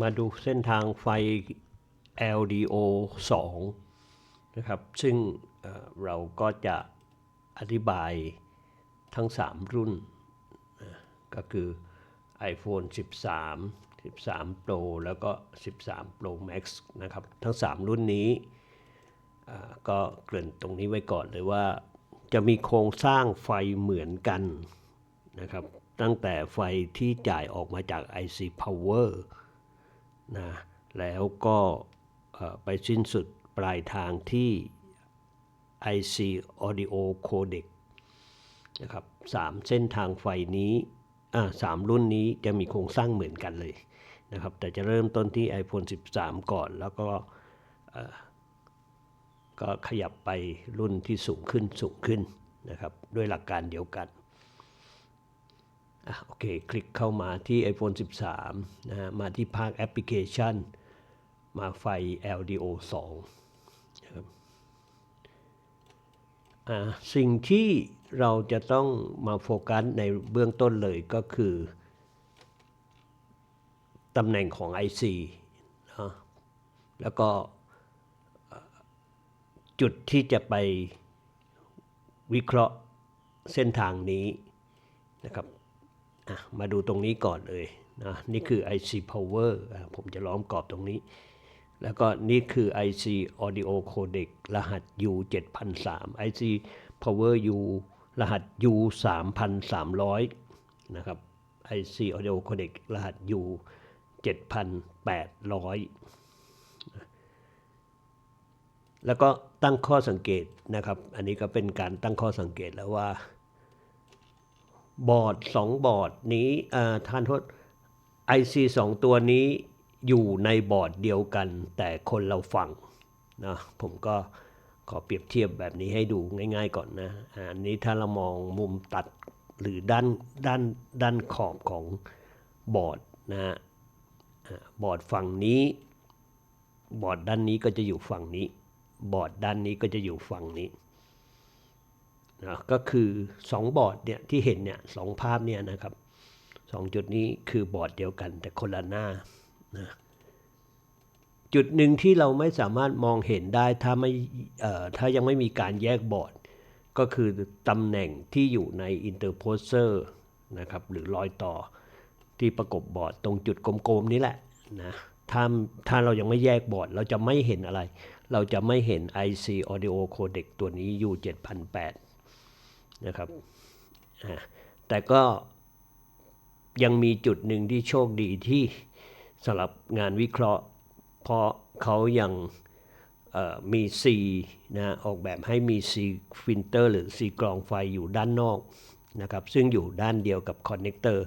มาดูเส้นทางไฟ LDO 2 นะครับ ซึ่งเราก็จะอธิบายทั้ง 3 รุ่นนะก็คือ iPhone 13 13 Pro แล้วก็ 13 Pro Max นะครับ ทั้ง 3 รุ่นนี้ ก็เกริ่นตรงนี้ไว้ก่อนเลยว่า จะมีโครงสร้างไฟเหมือนกันนะครับ ตั้งแต่ไฟที่จ่ายออกมาจาก IC Power นะแล้วก็ไปสิ้นสุดปลายทางที่ IC Audio Codec นะครับสามเส้นทางไฟนี้สามรุ่นนี้จะมีโครงสร้างเหมือนกันเลยนะครับแต่จะเริ่มต้นที่ iPhone 13 ก่อน แล้วก็ก็ขยับไปรุ่นที่สูงขึ้นสูงขึ้นนะครับด้วยหลักการเดียวกัน โอเค คลิกเข้ามาที่ iPhone 13 นะฮะ มาที่ภาคแอปพลิเคชัน มาไฟ LDO 2นะครับอ่าสิ่งที่เราจะต้องมาโฟกัสในเบื้องต้นเลยก็คือตำแหน่งของ IC นะแล้วก็จุดที่จะไปวิเคราะห์เส้นทางนี้นะครับ มาดูตรงนี้ก่อนเลยนะนี่คือ IC Power อผมจะล้อมกรอบตรงนี้ แล้วก็นี่คือ IC Audio Codec รหัส U 7003 IC Power U รหัส U 3300นะครับ IC Audio Codec รหัส U 7800 แล้วก็ตั้งข้อสังเกตนะครับ อันนี้ก็เป็นการตั้งข้อสังเกตแล้วว่า บอร์ดสองบอร์ดนี้อ่อทานโทษ IC สองตัวนี้อยู่ในบอร์ดเดียวกัน แต่คนเราฟังนะผมก็ขอเปรียบเทียบแบบนี้ให้ดูง่ายๆก่อนนะอันนี้ถ้าเรามองมุมตัดหรือด้านด้านด้านขอบของบอร์ดนะฮะบอร์ดฝั่งนี้ บอร์ดด้านนี้ก็จะอยู่ฝั่งนี้ บอร์ดด้านนี้ก็จะอยู่ฝั่งนี้ นะก็คือ 2 บอร์ดเนี่ยที่เห็นเนี่ยสองภาพเนี่ยนะครับสองจุดนี้คือบอร์ดเดียวกันแต่คนละหน้านะจุดหนึ่งที่เราไม่สามารถมองเห็นได้ถ้าไม่ถ้ายังไม่มีการแยกบอร์ด ก็คือตำแหน่งที่อยู่ในอินเตอร์โพเซอร์นะครับหรือรอยต่อที่ประกบบอร์ดตรงจุดกลมๆนี้แหละนะถ้าถ้าเรายังไม่แยกบอร์ด เราจะไม่เห็นอะไร เราจะไม่เห็น IC Audio Codec ตัวนี้ U 7 0 0 นะครับแต่ก็ยังมีจุดหนึ่งที่โชคดีที่สำหรับงานวิเคราะห์ เพราะเขายังมี C นะออกแบบให้มี C ฟิลเตอร์หรือ C กรองไฟอยู่ด้านนอกนะครับซึ่งอยู่ด้านเดียวกับคอนเนคเตอร์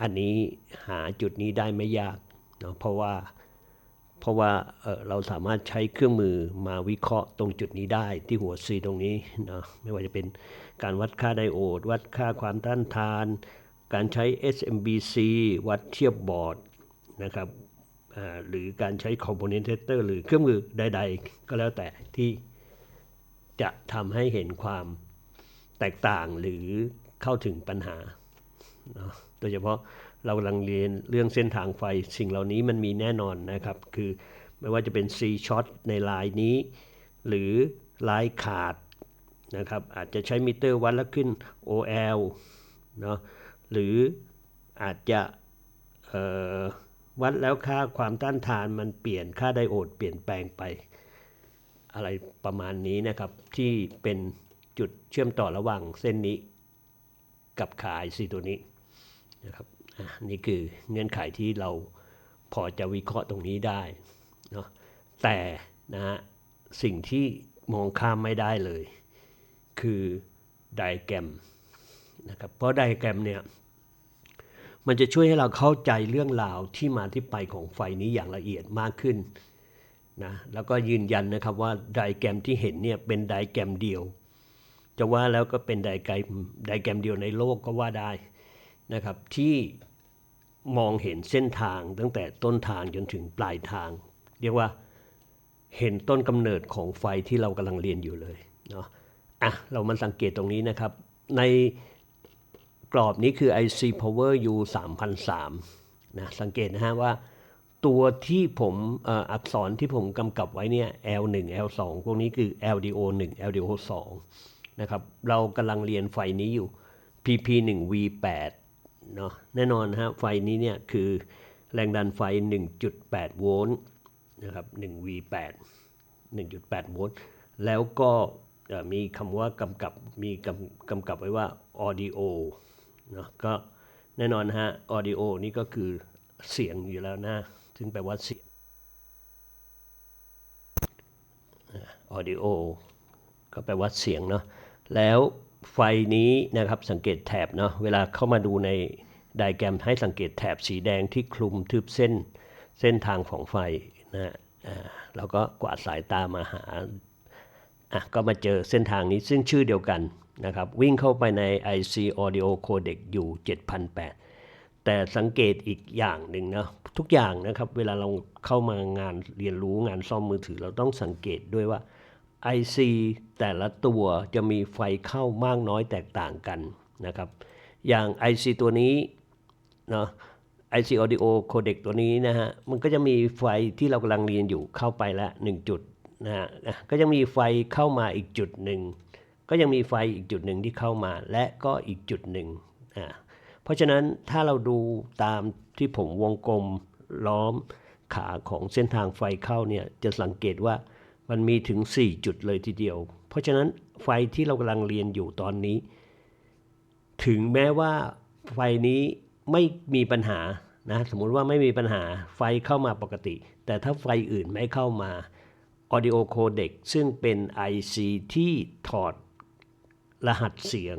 อันนี้หาจุดนี้ได้ไม่ยากเนาะเพราะว่า เพราะว่าเเราสามารถใช้เครื่องมือมาวิเคราะห์ตรงจุดนี้ได้ที่หัว C ตรงนี้นะไม่ว่าจะเป็นการวัดค่าไดโอด วัดค่าความต้านทาน การใช้ SMBC วัดเทียบบอร์ดนะครับหรือการใช้คอมโพเนนต์เตอร์หรือเครื่องมือใด ๆ ก็แล้วแต่ที่จะทำให้เห็นความแตกต่างหรือเข้าถึงปัญหา โดยเฉพาะ เรากำลังเรียนเรื่องเส้นทางไฟ สิ่งเหล่านี้มันมีแน่นอนนะครับ คือไม่ว่าจะเป็น C shot ในลายนี้ หรือลายขาดนะครับ อาจจะใช้มิเตอร์วัดแล้วขึ้น OL เนาะหรืออาจจะวัดแล้วค่าความต้านทานมันเปลี่ยนค่าไดโอดเปลี่ยนแปลงไป อะไรประมาณนี้นะครับ ที่เป็นจุดเชื่อมต่อระหว่างเส้นนี้ กับขา IC ตัวนี้นะครับ นี่คือเงื่อนไขที่เราพอจะวิเคราะห์ตรงนี้ได้เนาะแต่นะฮะสิ่งที่มองข้ามไม่ได้เลย คือไดแกรมนะครับเพราะไดแกรมเนี่ยมันจะช่วยให้เราเข้าใจเรื่องราวที่มาที่ไปของไฟนี้อย่างละเอียดมากขึ้นนะแล้วก็ยืนยันนะครับว่าไดแกรมที่เห็นเนี่ยเป็นไดแกรมเดียว จะว่าแล้วก็เป็นไดแกรมไดแกรมเดียวในโลกก็ว่าได้ นะครับที่มองเห็นเส้นทางตั้งแต่ต้นทางจนถึงปลายทาง เรียกว่าเห็นต้นกำเนิดของไฟที่เรากำลังเรียนอยู่เลยเนาะอะเรามาสังเกตตรงนี้นะครับ ในกรอบนี้คือ IC Power U 3003นะสังเกตนะฮะว่าตัวที่ผมอ่ออักษรที่ผมกำกับไว้เนี่ย L1 L2 พวกนี้คือ LDO 1 LDO 2นะครับเรากำลังเรียนไฟนี้อยู่ PP1 V8 เนาะแน่นอนฮะไฟนี้เนี่ยคือแรงดันไฟ 1.8 โวลต์นะครับ1 V8 1.8 โวลต์แล้วก็มีคำว่ากำกับมีกำกำกับไว้ว่า audio เนาะก็แน่นอนนะฮะ audio นี่ก็คือเสียงอยู่แล้วนะ ซึ่งแปลว่าเสียง audio ก็แปลว่าเสียงเนาะแล้ว ไฟนี้นะครับสังเกตแถบเนาะเวลาเข้ามาดูในไดแกรมให้สังเกตแถบสีแดงที่คลุมทึบเส้นเส้นทางของไฟนะฮะเราก็กวาดสายตามาหาอะก็มาเจอเส้นทางนี้ซึ่งชื่อเดียวกันนะครับวิ่งเข้าไปใน IC Audio Codec อยู่7,008 แต่สังเกตอีกอย่างหนึ่งนะทุกอย่างนะครับเวลาเราเข้ามางานเรียนรู้งานซ่อมมือถือเราต้องสังเกตด้วยว่า IC แต่ละตัวจะมีไฟเข้ามากน้อยแตกต่างกันนะครับ อย่าง IC ตัวนี้เนาะ IC Audio Codec ตัวนี้นะฮะ มันก็จะมีไฟที่เรากำลังเรียนอยู่เข้าไปละ1จุดนะฮะอะก็ยังมีไฟเข้ามาอีกจุดหนึ่ง ก็ยังมีไฟอีกจุดหนึ่งที่เข้ามา และก็อีกจุดหนึ่งอ่าเพราะฉะนั้นถ้าเราดูตามที่ผมวงกลมล้อมขาของเส้นทางไฟเข้าเนี่ย จะสังเกตว่า มันมีถึง 4 จุดเลยทีเดียว เพราะฉะนั้นไฟที่เรากำลังเรียนอยู่ตอนนี้ ถึงแม้ว่าไฟนี้ไม่มีปัญหานะสมมุติว่าไม่มีปัญหาไฟเข้ามาปกติ แต่ถ้าไฟอื่นไม่เข้ามา Audio Codec ซึ่งเป็น IC ที่ถอดรหัสเสียง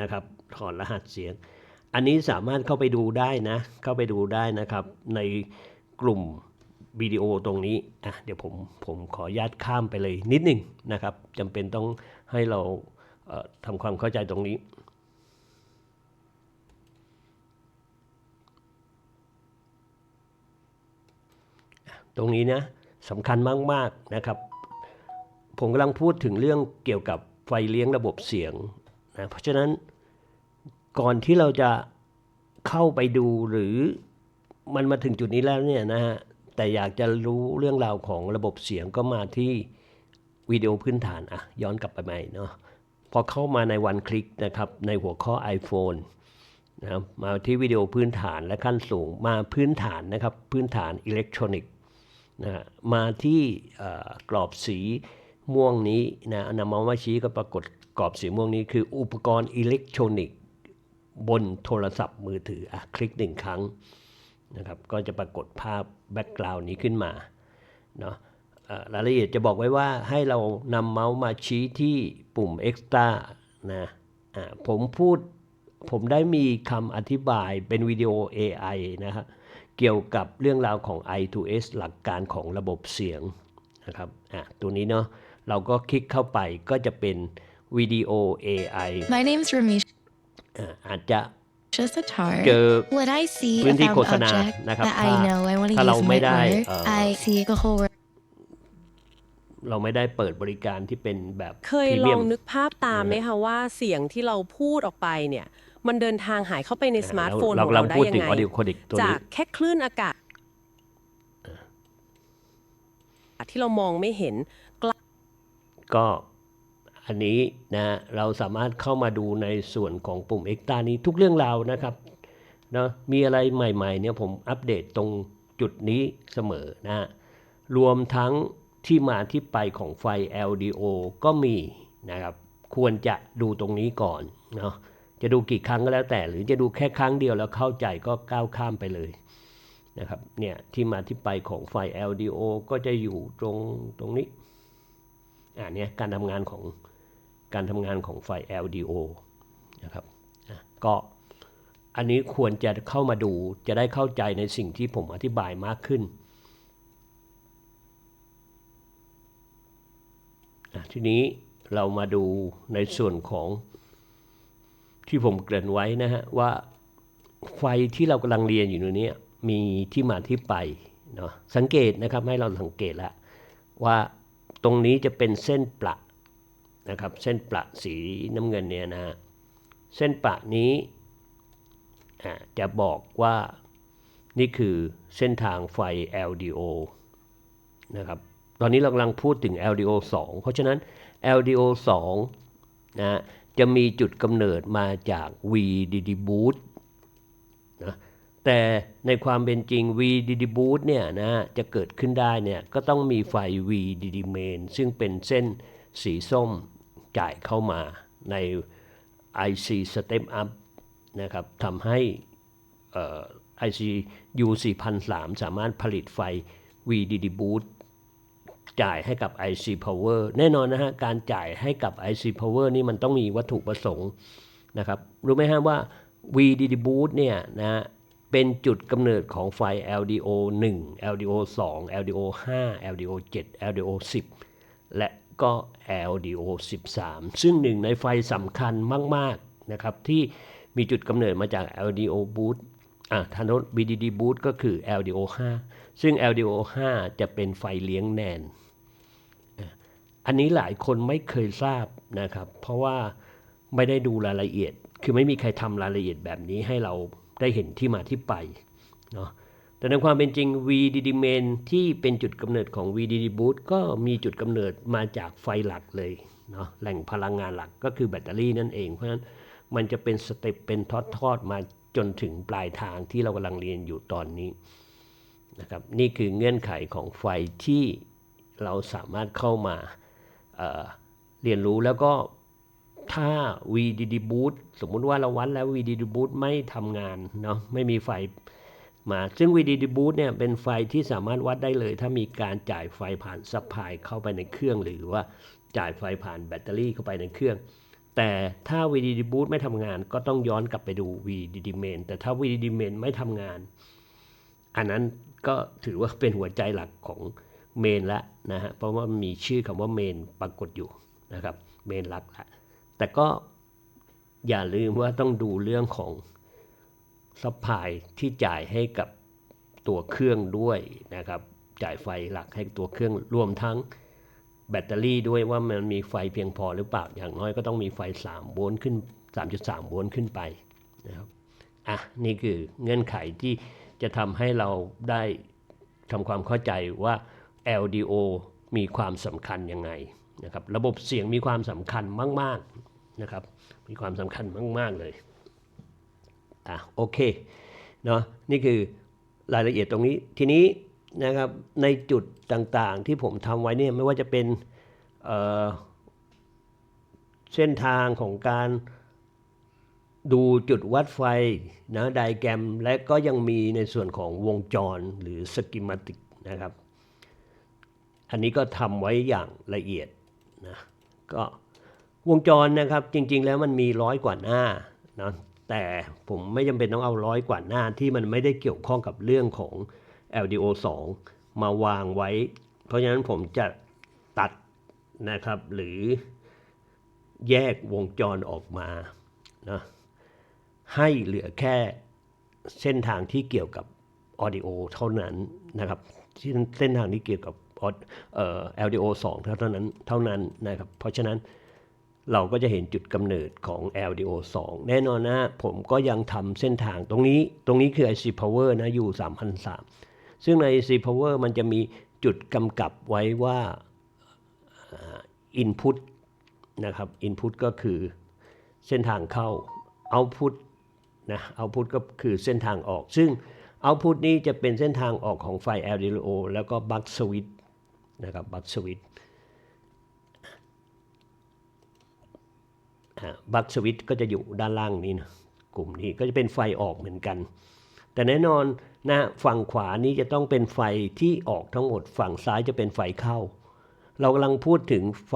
นะครับ ถอดรหัสเสียง อันนี้สามารถเข้าไปดูได้นะ เข้าไปดูได้นะครับ ในกลุ่ม วิดีโอตรงนี้อะเดี๋ยวผมผมขออนุญาตข้ามไปเลยนิดหนึ่งนะครับจำเป็นต้องให้เราเทำความเข้าใจตรงนี้ ตรงนี้นะสำคัญมาก ๆ นะครับ ผมกำลังพูดถึงเรื่องเกี่ยวกับไฟเลี้ยงระบบเสียงนะเพราะฉะนั้นก่อนที่เราจะเข้าไปดูหรือมันมาถึงจุดนี้แล้วเนี่ยนะฮะ แต่อยากจะรู้เรื่องราวของระบบเสียงก็มาที่วิดีโอพื้นฐานอะย้อนกลับไปใหม่เนาะพอเข้ามาในวันคลิกนะครับในหัวข้อ iPhone นะครับมาที่วิดีโอพื้นฐานและขั้นสูงมาพื้นฐานนะครับพื้นฐานอิเล็กทรอนิกส์นะฮะมาที่กรอบสีม่วงนี้นะนำมาว่าชี้ก็ปรากฏกรอบสีม่วงนี้คืออุปกรณ์อิเล็กทรอนิกส์บนโทรศัพท์มือถืออะคลิกหนึ่งครั้ง นะครับก็จะปรากฏภาพแบ็กกราวน์นี้ขึ้นมาเนาะเอ่อรายละเอียดจะบอกไว้ว่าให้เรานำเมาส์มาชี้ที่ปุ่ม Extra นะอ่าผมพูดผมได้มีคำอธิบายเป็นวิดีโอ AI นะฮะเกี่ยวกับเรื่องราวของ I2S หลักการของระบบเสียงนะครับอะตัวนี้เนาะเราก็คลิกเข้าไปก็จะเป็นวิดีโอ AI My name's Ramesh อะอาจจะ Satar. เจอ What I see พื้น a ที่ found โฆษณา object นะครับ that ถ้า I know I want to ถ้าเรา use ไม่ my ได้ word. เอ่อ I see the whole word. เราไม่ได้เปิดบริการที่เป็นแบบเคยพรีลมีอยงม นึกภาพตามไหมคะว่าเสียงที่เราพูดออกไปเนี่ย มันเดินทางหายเข้าไปในสมาร์ทโฟนเราของกำลัเรางได้พูดยังถึงไง Audio Codec ตัวจานี้กแค่คลื่นอากาศ ที่เรามองไม่เห็นก็ อันนี้นะเราสามารถเข้ามาดูในส่วนของปุ่ม Extra นี้ทุกเรื่องราวนะครับเนาะมีอะไรใหม่ๆเนี่ยผมอัปเดตตรงจุดนี้เสมอนะฮะรวมทั้งที่มาที่ไปของไฟ LDO ก็มีนะครับควรจะดูตรงนี้ก่อนเนาะจะดูกี่ครั้งก็แล้วแต่ หรือจะดูแค่ครั้งเดียวแล้วเข้าใจก็ก้าวข้ามไปเลยนะครับเนี่ยที่มาที่ไปของไฟ LDO ก็จะอยู่ตรงตรงนี้อ่าเนี่ยการทำงานของ การทำงานของไฟ LDO นะครับก็อันนี้ควรจะเข้ามาดูจะได้เข้าใจในสิ่งที่ผมอธิบายมากขึ้น ทีนี้เรามาดูในส่วนของที่ผมเกริ่นไว้นะฮะว่าไฟที่เรากำลังเรียนอยู่นนี้มีที่มาที่ไปเนาะสังเกตนะครับให้เราสังเกตแล้วว่าตรงนี้จะเป็นเส้นประ นะครับ เส้นประสีน้ำเงินเนี่ยนะฮะเส้นประนี้จะบอกว่านี่คือเส้นทางไฟ LDO นะครับ ตอนนี้เรากำลังพูดถึง LDO 2 เพราะฉะนั้น LDO 2นะจะมีจุดกำเนิดมาจาก VDD boot นะแต่ในความเป็นจริง VDD boot เนี่ยนะจะเกิดขึ้นได้เนี่ยก็ต้องมีไฟ VDD main ซึ่งเป็นเส้นสีส้ม จ่ายเข้ามาใน IC Step Up นะครับทำให้เอ่อ IC U 4003สามารถผลิตไฟ VDD boot จ่ายให้กับ IC Power แน่นอนนะฮะ การจ่ายให้กับ IC Power นี่มันต้องมีวัตถุประสงค์นะครับ รู้ไหมฮะว่า VDD boot เนี่ยนะฮะเป็นจุดกำเนิดของไฟ LDO 1 LDO 2 LDO 5 LDO 7 LDO 10 และ ก็ LDO 13 ซึ่งหนึ่งในไฟสำคัญมาก ๆ นะครับ ที่มีจุดกำเนิดมาจาก LDO boot อะทานโทษ VDD boot ก็คือ LDO 5 ซึ่ง LDO 5 จะเป็นไฟเลี้ยงแนน อันนี้หลายคนไม่เคยทราบนะครับ เพราะว่าไม่ได้ดูรายละเอียด คือไม่มีใครทำรายละเอียดแบบนี้ให้เราได้เห็นที่มาที่ไปเนาะ แต่ในความเป็นจริง VDD main ที่เป็นจุดกำเนิดของ VDD boot ก็มีจุดกำเนิดมาจากไฟหลักเลยเนาะแหล่งพลังงานหลักก็คือแบตเตอรี่นั่นเอง เพราะฉะนั้นมันจะเป็นสเต็ปเป็นทอดๆมาจนถึงปลายทางที่เรากำลังเรียนอยู่ตอนนี้นะครับนี่คือเงื่อนไขของไฟที่เราสามารถเข้ามาเเรียนรู้แล้วก็ถ้า VDD boot สมมุติว่าเราวัดแล้ว VDD boot ไม่ทำงานเนาะไม่มีไฟ มา ซึ่ง VDD boot เนี่ยเป็นไฟที่สามารถวัดได้เลย ถ้ามีการจ่ายไฟผ่านซัพพลายเข้าไปในเครื่อง หรือว่าจ่ายไฟผ่านแบตเตอรี่เข้าไปในเครื่อง แต่ถ้า VDD boot ไม่ทำงานก็ต้องย้อนกลับไปดู VDD main แต่ถ้า VDD main ไม่ทำงาน อันนั้นก็ถือว่าเป็นหัวใจหลักของเมนละนะฮะ เพราะว่ามีชื่อคำว่าเมนปรากฏอยู่นะครับ เมนหลักละแต่ก็อย่าลืมว่าต้องดูเรื่องของ ซัพพลายที่จ่ายให้กับตัวเครื่องด้วยนะครับ จ่ายไฟหลักให้ตัวเครื่องรวมทั้งแบตเตอรี่ด้วยว่ามันมีไฟเพียงพอหรือเปล่า อย่างน้อยก็ต้องมีไฟ 3 โวลต์ขึ้น 3.3 โวลต์ขึ้นไปนะครับ อะ นี่คือเงื่อนไขที่จะทำให้เราได้ทำความเข้าใจว่า LDO มีความสำคัญยังไงนะครับ ระบบเสียงมีความสำคัญมาก ๆนะครับ มีความสำคัญมาก ๆ เลย อะโอเคเนาะนี่คือรายละเอียดตรงนี้ ทีนี้นะครับในจุดต่างๆที่ผมทำไว้เนี่ยไม่ว่าจะเป็นเเส้นทางของการดูจุดวัดไฟนะไดแกรมและก็ยังมีในส่วนของวงจรหรือสกิมาติกนะครับ อันนี้ก็ทำไว้อย่างละเอียดนะก็วงจรนะครับจริงๆแล้วมันมีร้อยกว่าหน้านะ แต่ผมไม่จำเป็นต้องเอาร้อยกว่าหน้าที่มันไม่ได้เกี่ยวข้องกับเรื่องของ LDO 2 มาวางไว้ เพราะฉะนั้นผมจะตัดนะครับ หรือแยกวงจรออกมานะให้เหลือแค่เส้นทางที่เกี่ยวกับ audio เท่านั้นนะครับที่เส้นทางที่เกี่ยวกับ aud- เอ่อ LDO 2 เท่านั้นเท่านั้นนะครับ เพราะฉะนั้น เราก็จะเห็นจุดกำเนิดของ LDO 2 แน่นอนนะผมก็ยังทำเส้นทางตรงนี้ ตรงนี้คือ IC Power นะอยู่3,003ซึ่งใน IC Power มันจะมีจุดกำกับไว้ว่า Input นะครับ Input ก็คือเส้นทางเข้า Output นะ Output ก็คือเส้นทางออก ซึ่ง Output นี้จะเป็นเส้นทางออกของไฟ LDO แล้วก็ Buck Switch นะครับ Buck Switch บัคสวิตก็จะอยู่ด้านล่างนี้นะกลุ่มนี้ก็จะเป็นไฟออกเหมือนกัน แต่แน่นอนนะฝั่งขวานี้จะต้องเป็นไฟที่ออกทั้งหมด ฝั่งซ้ายจะเป็นไฟเข้า เรากำลังพูดถึงไฟ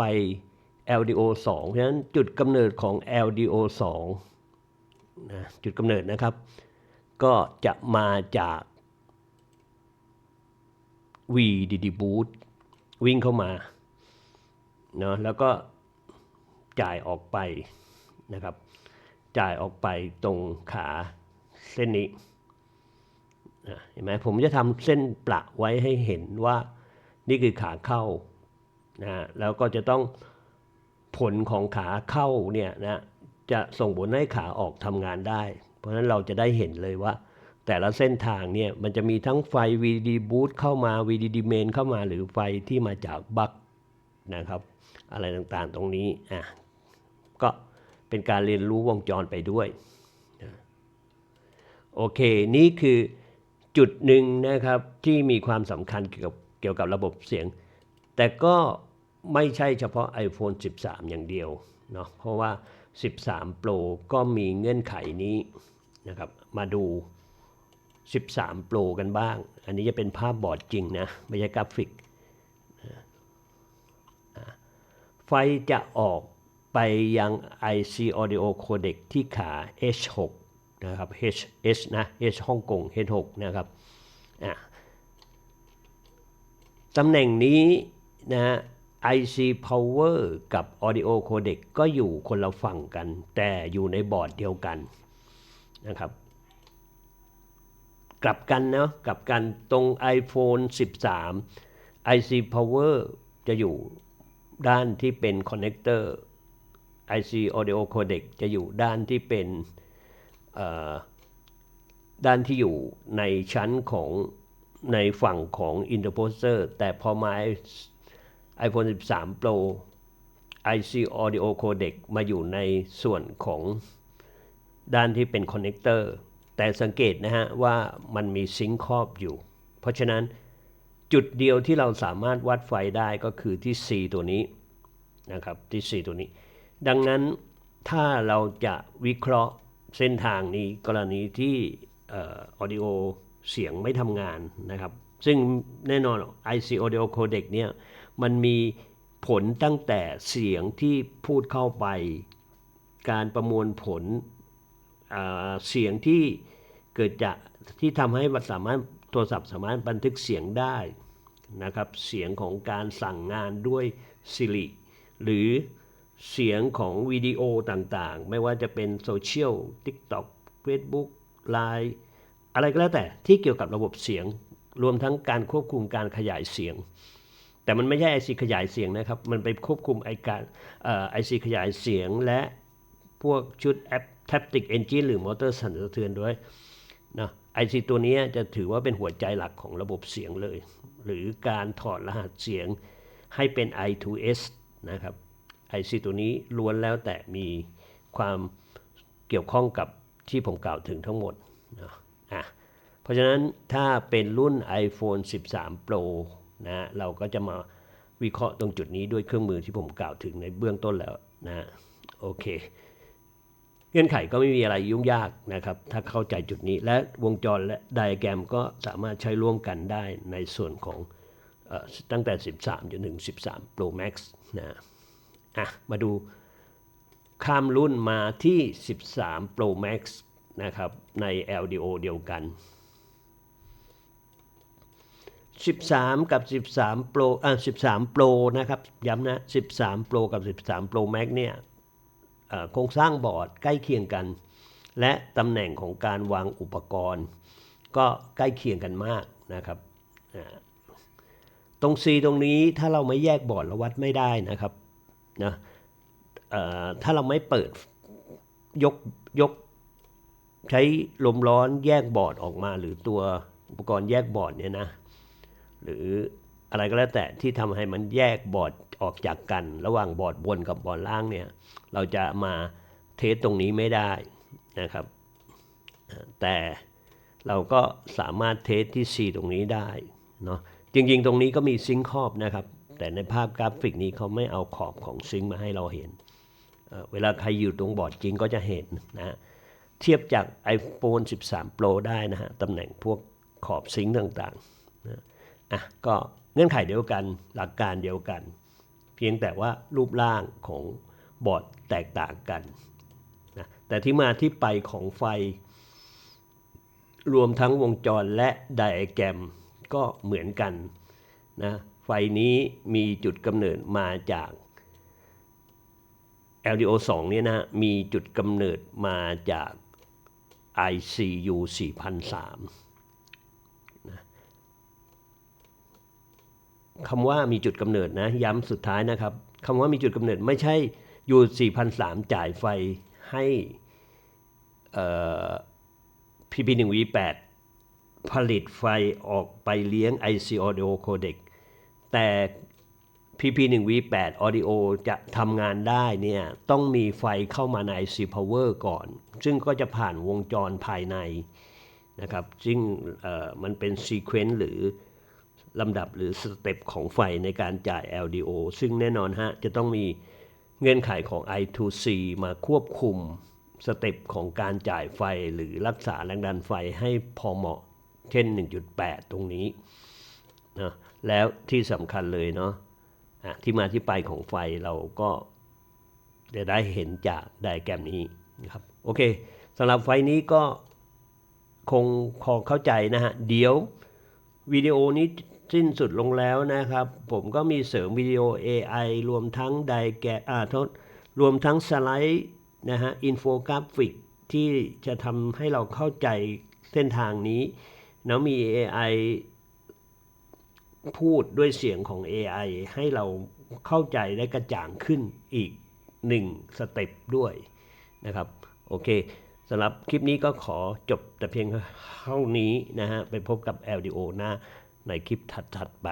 LDO 2เพราะฉะนั้นจุดกำเนิดของ LDO 2นะจุดกำเนิดนะครับ ก็จะมาจาก VDD boot วิ่งเข้ามาเนาะแล้วก็ จ่ายออกไปนะครับ จ่ายออกไปตรงขาเส้นนี้เห็นไหมผมจะทำเส้นประไว้ให้เห็นว่านี่คือขาเข้านะแล้วก็จะต้องผลของขาเข้าเนี่ยนะจะส่งผลให้ขาออกทำงานได้ เพราะฉะนั้นเราจะได้เห็นเลยว่า แต่ละเส้นทางเนี่ยมันจะมีทั้งไฟ VDD boot เข้ามา VDD main เข้ามาหรือไฟที่มาจากบัคนะครับ อะไรต่างๆตรงนี้อะ ก็เป็นการเรียนรู้วงจรไปด้วยโอเค นี่คือจุดหนึ่งนะครับที่มีความสำคัญเกี่ยวกับเกี่ยวกับระบบเสียง แต่ก็ไม่ใช่เฉพาะ iPhone 13 อย่างเดียวเนาะเพราะว่า 13 Pro ก็มีเงื่อนไขนี้นะครับมาดู 13 Pro กันบ้าง อันนี้จะเป็นภาพบอร์ดจริงนะ ไม่ใช่กราฟิก ไฟจะออก ไปยัง IC Audio Codec ที่ขา H6 นะครับ H H นะ H ฮ่องกง H6 นะครับอะตำแหน่งนี้นะ IC Power กับ Audio Codec ก็อยู่คนละฝั่งกัน แต่อยู่ในบอร์ดเดียวกันนะครับ กลับกันเนาะกลับกันตรง iPhone 13 IC Power จะอยู่ด้านที่เป็นคอนเน c เตอร์ IC Audio Codec จะอยู่ด้านที่เป็นด้านที่อยู่ในชั้นของในฝั่งของ Interposer แต่พอมา iPhone 13 Pro IC Audio Codec มาอยู่ในส่วนของด้านที่เป็นคอนเน c เตอร์แต่สังเกตนะฮะว่ามันมีซิงค์ครอบอยู่ เพราะฉะนั้นจุดเดียวที่เราสามารถวัดไฟได้ก็คือที่ C ตัวนี้นะครับที่ C ตัวนี้ ดังนั้นถ้าเราจะวิเคราะห์เส้นทางนี้กรณีที่ออดิโอเสียงไม่ทำงานนะครับ ซึ่งแน่นอน IC Audio Codec เนี่ยมันมีผลตั้งแต่เสียงที่พูดเข้าไป การประมวลผลเสียงที่เกิดจากที่ทำให้สามารถโทรศัพท์สามารถบันทึกเสียงได้นะครับ เสียงของการสั่งงานด้วย Siri หรือ เสียงของวิดีโอต่างๆ ไม่ว่าจะเป็นโซเชียล TikTok Facebook Line อะไรก็แล้วแต่ที่เกี่ยวกับระบบเสียง รวมทั้งการควบคุมการขยายเสียง แต่มันไม่ใช่ไอซีขยายเสียงนะครับ มันไปควบคุมไอการไอซีขยายเสียงและพวกชุดแอป Taptic Engine หรือมอเตอร์สั่นสะเทือนด้วยนะไอซีตัวนี้จะถือว่าเป็นหัวใจหลักของระบบเสียงเลย หรือการถอดรหัสเสียงให้เป็น I2S นะครับ IC ตัวนี้ล้วนแล้วแต่มีความเกี่ยวข้องกับที่ผมกล่าวถึงทั้งหมดนะอะเพราะฉะนั้นถ้าเป็นรุ่น iPhone 13 Pro นะเราก็จะมาวิเคราะห์ตรงจุดนี้ด้วยเครื่องมือที่ผมกล่าวถึงในเบื้องต้นแล้วนะโอเค เงื่อนไขก็ไม่มีอะไรยุ่งยากนะครับ ถ้าเข้าใจจุดนี้และวงจรและไดอะแกรมก็สามารถใช้ร่วมกันได้ในส่วนของอตั้งแต่ 13 จนถึง 13 Pro Max นะ อะมาดูข้ามรุ่นมาที่ 13 Pro Max นะครับใน LDO เดียวกัน 13 กับ 13 Pro อะ13 Pro นะครับย้ำนะ 13 Pro กับ 13 Pro Max เนี่ยโครงสร้างบอร์ดใกล้เคียงกัน และตำแหน่งของการวางอุปกรณ์ ก็ใกล้เคียงกันมากนะครับตรง C ตรงนี้ถ้าเราไม่แยกบอร์ดเราวัดไม่ได้นะครับ นะถ้าเราไม่เปิดยกยกใช้ลมร้อนแยกบอร์ดออกมา หรือตัวอุปกรณ์แยกบอร์ดเนี่ยนะ หรืออะไรก็แล้วแต่ที่ทำให้มันแยกบอร์ดออกจากกัน ระหว่างบอร์ดบนกับบอร์ดล่างเนี่ย เราจะมาเทสตรงนี้ไม่ได้นะครับ แต่เราก็สามารถเทสที่ C ตรงนี้ได้เนาะจริงๆ ตรงนี้ก็มีซิงค์ครอบนะครับ แต่ในภาพกราฟิกนี้เขาไม่เอาขอบของซิงค์มาให้เราเห็นเเวลาใครอยู่ตรงบอร์ดจริงก็จะเห็นนะฮะเทียบจาก iPhone 13 Pro ได้นะฮะตำแหน่งพวกขอบซิงค์ต่างๆนะอะก็เงื่อนไขเดียวกันหลักการเดียวกัน เพียงแต่ว่ารูปร่างของบอร์ดแตกต่างกันนะแต่ที่มาที่ไปของไฟ รวมทั้งวงจรและไดอะแกรมก็เหมือนกันนะ ไฟนี้มีจุดกำเนิดมาจาก LDO 2เนี่ยนะฮะมีจุดกำเนิดมาจาก ICU 4003นะคำว่ามีจุดกำเนิดนะย้ำสุดท้ายนะครับคำว่ามีจุดกำเนิดไม่ใช่ U 4003 จ่ายไฟให้เอ่อ PP1 V8 ผลิตไฟออกไปเลี้ยง IC Audio Codec แต่ PP1V8 Audio จะทำงานได้เนี่ยต้องมีไฟเข้ามาใน IC Power ก่อน ซึ่งก็จะผ่านวงจรภายในนะครับ ซึ่งมันเป็นซีเควนต์หรือลำดับหรือสเต็ปของไฟในการจ่าย LDO ซึ่งแน่นอนฮะ จะต้องมีเงื่อนไขของ I2C มาควบคุมสเต็ปของการจ่ายไฟหรือรักษาแรงดันไฟให้พอเหมาะ เช่น 1.8 ตรงนี้ นะแล้วที่สำคัญเลยเนาะที่มาที่ไปของไฟเราก็จะได้เห็นจากไดแกรมนี้นะครับโอเคสำหรับไฟนี้ก็คงพอเข้าใจนะฮะ เดี๋ยววิดีโอนี้สิ้นสุดลงแล้วนะครับ ผมก็มีเสริมวิดีโอ AI รวมทั้งไดแกรอ่าทษรวมทั้งสไลด์นะฮะอินโฟกราฟิกที่จะทำให้เราเข้าใจเส้นทางนี้แล้วมี AI พูดด้วยเสียงของ AI ให้เราเข้าใจได้กระจ่างขึ้นอีกหนึ่งสเต็ปด้วยนะครับ โอเคสำหรับคลิปนี้ก็ขอจบแต่เพียงเท่านี้นะฮะ ไปพบกับ LDO หน้าในคลิปถัดๆไป